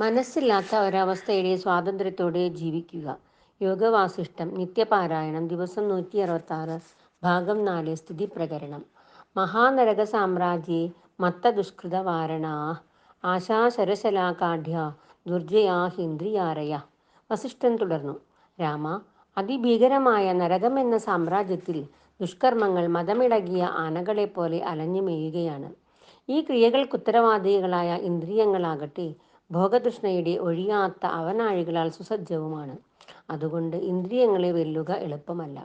മനസ്സില്ലാത്ത ഒരവസ്ഥയുടെ സ്വാതന്ത്ര്യത്തോടെ ജീവിക്കുക. യോഗവാസിഷ്ടം നിത്യപാരായണം ദിവസം നൂറ്റി അറുപത്താറ് ഭാഗം നാല് സ്ഥിതി പ്രകരണം മഹാനരക സാമ്രാജ്യേ മത്തദുഷ്കൃത വാരണാ ആശാശരശലാകാഠ്യ ദുർജയാഹിന്ദ്രിയാരയ വസിഷ്ഠൻ തുടർന്നു. രാമ അതിഭീകരമായ നരകമെന്ന സാമ്രാജ്യത്തിൽ ദുഷ്കർമ്മങ്ങൾ മതമിളകിയ പോലെ അലഞ്ഞു മേയുകയാണ് ഈ ക്രിയകൾക്കുത്തരവാദികളായ ഇന്ദ്രിയങ്ങളാകട്ടെ ഭോഗതൃഷ്ണയുടെ ഒഴിയാത്ത അവനാഴികളാൽ സുസജ്ജവുമാണ്. അതുകൊണ്ട് ഇന്ദ്രിയങ്ങളെ വെല്ലുക എളുപ്പമല്ല.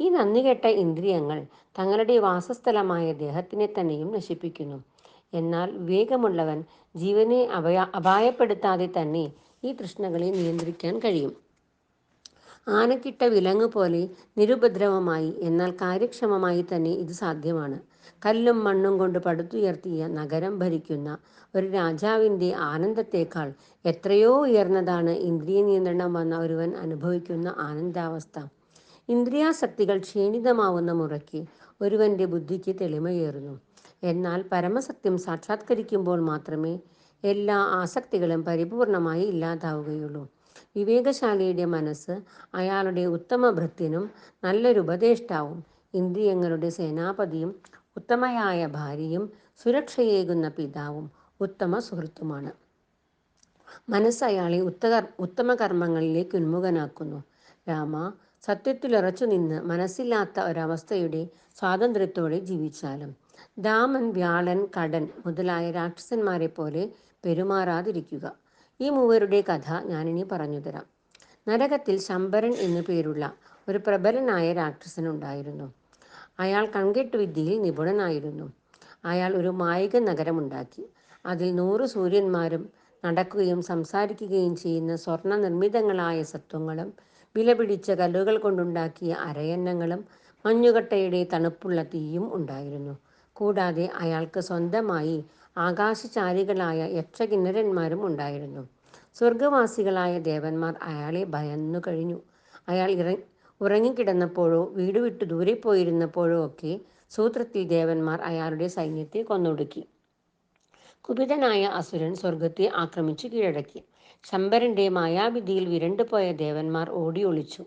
ഈ നന്ദികെട്ട ഇന്ദ്രിയങ്ങൾ തങ്ങളുടെ വാസസ്ഥലമായ ദേഹത്തിനെ തന്നെയും നശിപ്പിക്കുന്നു. എന്നാൽ വിവേകമുള്ളവൻ ജീവനെ അഭയ അപായപ്പെടുത്താതെ തന്നെ ഈ തൃഷ്ണകളെ നിയന്ത്രിക്കാൻ കഴിയും. ആനക്കിട്ട വിലങ്ങ് പോലെ നിരുപദ്രവമായി എന്നാൽ കാര്യക്ഷമമായി തന്നെ ഇത് സാധ്യമാണ്. കല്ലും മണ്ണും കൊണ്ട് പടുത്തുയർത്തിയ നഗരം ഭരിക്കുന്ന ഒരു രാജാവിന്റെ ആനന്ദത്തേക്കാൾ എത്രയോ ഉയർന്നതാണ് ഇന്ദ്രിയ നിയന്ത്രണം വന്ന ഒരുവൻ അനുഭവിക്കുന്ന ആനന്ദാവസ്ഥ. ഇന്ദ്രിയാസക്തികൾ ക്ഷീണിതമാവുന്ന മുറയ്ക്ക് ഒരുവന്റെ ബുദ്ധിക്ക് തെളിമയേറുന്നു. എന്നാൽ പരമസത്യം സാക്ഷാത്കരിക്കുമ്പോൾ മാത്രമേ എല്ലാ ആസക്തികളും പരിപൂർണമായി ഇല്ലാതാവുകയുള്ളൂ. വിവേകശാലിയുടെ മനസ്സ് അയാളുടെ ഉത്തമ ഭൃത്യനും നല്ലൊരു ഉപദേഷ്ടാവും. ഇന്ദ്രിയങ്ങളുടെ സേനാപതിയും ഉത്തമയായ ഭാര്യയും സുരക്ഷയേകുന്ന പിതാവും ഉത്തമ സുഹൃത്തുമാണ്. മനസ്സ് അയാളെ ഉത്തമ കർമ്മങ്ങളിലേക്ക് ഉന്മുഖനാക്കുന്നു. രാമ സത്യത്തിലുറച്ചു നിന്ന് മനസ്സില്ലാത്ത ഒരവസ്ഥയുടെ സ്വാതന്ത്ര്യത്തോടെ ജീവിച്ചാലും ദാമൻ വ്യാളൻ കടൻ മുതലായ രാക്ഷസന്മാരെ പോലെ പെരുമാറാതിരിക്കുക. ഈ മൂവരുടെ കഥ ഞാനിനി പറഞ്ഞു തരാം. നരകത്തിൽ ശമ്പരൻ എന്നു പേരുള്ള ഒരു പ്രബലനായ രാക്ഷസനുണ്ടായിരുന്നു അയാൾ കൺകെട്ട് വിദ്യയിൽ നിപുണനായിരുന്നു. അയാൾ ഒരു മായിക നഗരമുണ്ടാക്കി. അതിൽ നൂറ് സൂര്യന്മാരും നടക്കുകയും സംസാരിക്കുകയും ചെയ്യുന്ന സ്വർണ നിർമ്മിതങ്ങളായ സത്വങ്ങളും വിലപിടിച്ച കല്ലുകൾ കൊണ്ടുണ്ടാക്കിയ അരയന്നങ്ങളും മഞ്ഞുകട്ടയുടെ തണുപ്പുള്ള തീയും ഉണ്ടായിരുന്നു. കൂടാതെ അയാൾക്ക് സ്വന്തമായി ആകാശചാരികളായ യക്ഷകിന്നരന്മാരും ഉണ്ടായിരുന്നു. സ്വർഗവാസികളായ ദേവന്മാർ അയാളെ ഭയന്നു കഴിഞ്ഞു. അയാൾ ഇറ ഉറങ്ങിക്കിടന്നപ്പോഴോ വീട് വിട്ടു ദൂരെ പോയിരുന്നപ്പോഴോ ഒക്കെ സൂത്രത്തിൽ ദേവന്മാർ അയാളുടെ സൈന്യത്തെ കൊന്നൊടുക്കി. കുപിതനായ അസുരൻ സ്വർഗത്തെ ആക്രമിച്ചു കീഴടക്കി. ശമ്പരന്റെ മായാവിധിയിൽ വിരണ്ടുപോയ ദേവന്മാർ ഓടി ഒളിച്ചു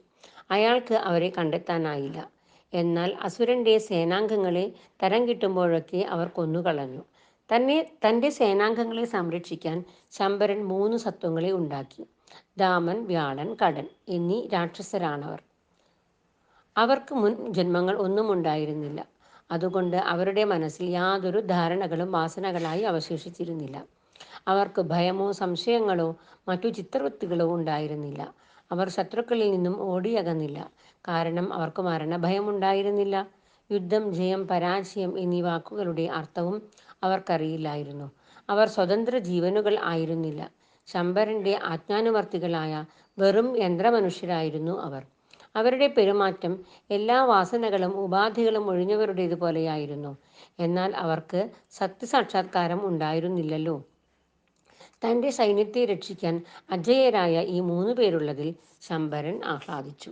അയാൾക്ക് അവരെ കണ്ടെത്താനായില്ല. എന്നാൽ അസുരന്റെ സേനാംഗങ്ങളെ തരം കിട്ടുമ്പോഴൊക്കെ അവർ കൊന്നുകളഞ്ഞു. തന്നെ തന്റെ സേനാംഗങ്ങളെ സംരക്ഷിക്കാൻ ശമ്പരൻ മൂന്ന് സത്വങ്ങളെ ഉണ്ടാക്കി. ദാമൻ വ്യാളൻ കടൻ എന്നീ രാക്ഷസരാണവർ. അവർക്ക് മുൻ ജന്മങ്ങൾ ഒന്നും ഉണ്ടായിരുന്നില്ല. അതുകൊണ്ട് അവരുടെ മനസ്സിൽ യാതൊരു ധാരണകളും വാസനകളായി അവശേഷിച്ചിരുന്നില്ല. അവർക്ക് ഭയമോ സംശയങ്ങളോ മറ്റു ചിത്രവൃത്തികളോ ഉണ്ടായിരുന്നില്ല. അവർ ശത്രുക്കളിൽ നിന്നും ഓടിയകന്നില്ല. കാരണം അവർക്ക് മരണഭയമുണ്ടായിരുന്നില്ല. യുദ്ധം ജയം പരാജയം എന്നീ വാക്കുകളുടെ അർത്ഥവും അവർക്കറിയില്ലായിരുന്നു. അവർ സ്വതന്ത്ര ജീവനുകൾ ആയിരുന്നില്ല. ശമ്പരന്റെ ആജ്ഞാനുവർത്തികളായ വെറും യന്ത്രമനുഷ്യരായിരുന്നു അവർ. അവരുടെ പെരുമാറ്റം എല്ലാ വാസനകളും ഉപാധികളും ഒഴിഞ്ഞവരുടേതുപോലെയായിരുന്നു എന്നാൽ അവർക്ക് സത്യസാക്ഷാത്കാരം ഉണ്ടായിരുന്നില്ലല്ലോ. തന്റെ സൈന്യത്തെ രക്ഷിക്കാൻ അജയരായ ഈ മൂന്ന് പേരുള്ളതിൽ ശമ്പരൻ ആഹ്ലാദിച്ചു.